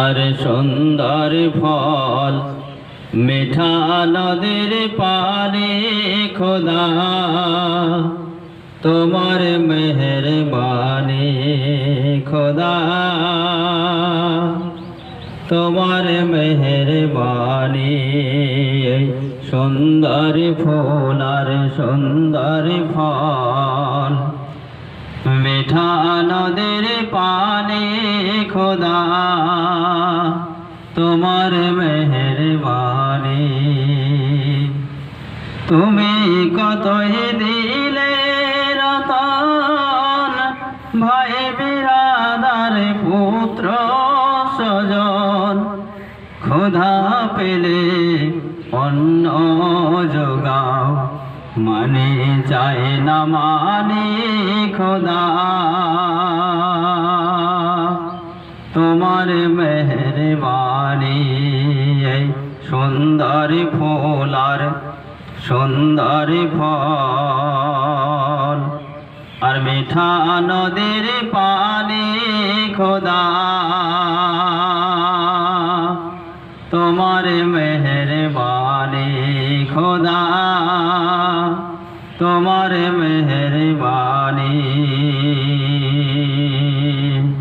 আর সুন্দর ফল। মিঠা নদীর পানি খোদা, তোমার মেহরবানি খোদা। তোমার মেহরবানি সুন্দর ফুল আর সুন্দর ফল। মিঠা পানি খোদা, তোমার মেহরবানি। তুমি কতই দিলে রতন, ভাই বিরাদার পুত্র স্বজন। ক্ষুধা পেলে অন্ন যোগাও মানে চায় না মানে খোদা। তোমার মেহরবানি সুন্দর ফুল আর সুন্দর ফল। আর মিঠা নদীর পানি খোদা। তোমার মেহরবানি খোদা তোমার মেহরবানি